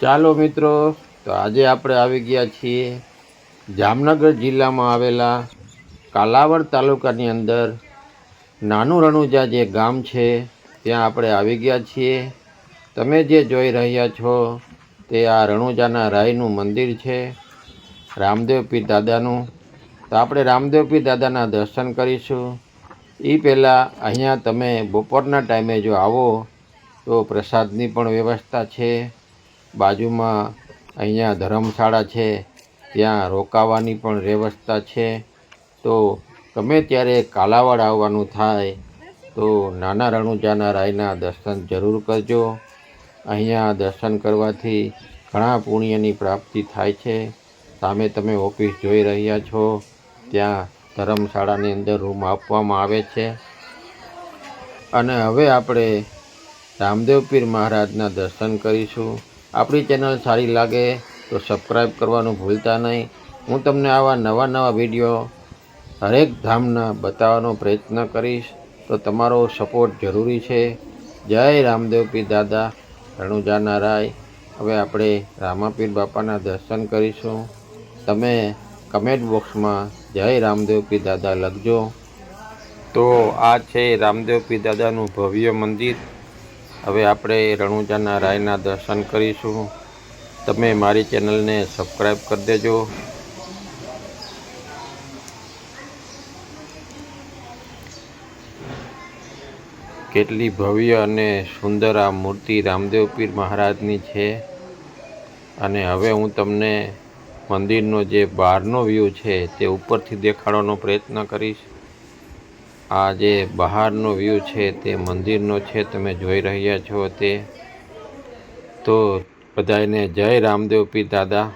ચાલો મિત્રો, તો આજે આપણે આવી ગયા છીએ જામનગર જિલ્લામાં આવેલા કાલાવડ તાલુકાની અંદર નાનું રણુજા જે ગામ છે, ત્યાં આપણે આવી ગયા છીએ. તમે જે જોઈ રહ્યા છો, તે આ રણુજાના રાયનું મંદિર છે, રામદેવ પીર દાદાનું. તો આપણે રામદેવ પીર દાદાના દર્શન કરીશું. એ પહેલાં અહીંયા તમે બપોરના ટાઈમે જો આવો, તો પ્રસાદની પણ વ્યવસ્થા છે. બાજુમાં અહીંયા ધર્મશાળા છે, ત્યાં રોકાવાની પણ વ્યવસ્થા છે. તો ગમે ત્યારે કાલાવાડ આવવાનું થાય, તો નાના રણુજાના રાયના દર્શન જરૂર કરજો. અહીંયા દર્શન કરવાથી ઘણા પુણ્યની પ્રાપ્તિ થાય છે. સામે તમે ઓફિસ જોઈ રહ્યા છો, ત્યાં ધર્મશાળાની અંદર રૂમ આપવામાં આવે છે. અને હવે આપણે રામદેવ પીર મહારાજના દર્શન કરીશું. આપણી ચેનલ સારી લાગે તો સબસ્ક્રાઈબ કરવાનું ભૂલતા નહીં. હું તમને આવા નવા નવા વીડિયો હરેક ધામના બતાવવાનો પ્રયત્ન કરીશ. તો તમારો સપોર્ટ જરૂરી છે. જય રામદેવ પીર દાદા, રણુજા નારાય. હવે આપણે રામાપીર બાપાના દર્શન કરીશું. તમે કમેન્ટ બોક્સમાં જય રામદેવ પીર દાદા લખજો. તો આ છે રામદેવ પીર દાદાનું ભવ્ય મંદિર. હવે આપણે રણુજાના રાયના દર્શન કરીશું. તમે મારી ચેનલને સબસ્ક્રાઈબ કરી દેજો. કેટલી ભવ્ય અને સુંદર આ મૂર્તિ રામદેવ પીર મહારાજની છે. અને હવે હું તમને મંદિરનો જે બહારનો વ્યૂ છે તે ઉપરથી દેખાડવાનો પ્રયત્ન કરીશ. આ જે બહારનો વ્યૂ છે, તે મંદિરનો છે, તમે જોઈ રહ્યા છો તે. તો બધાને જય રામદેવ પી દાદા.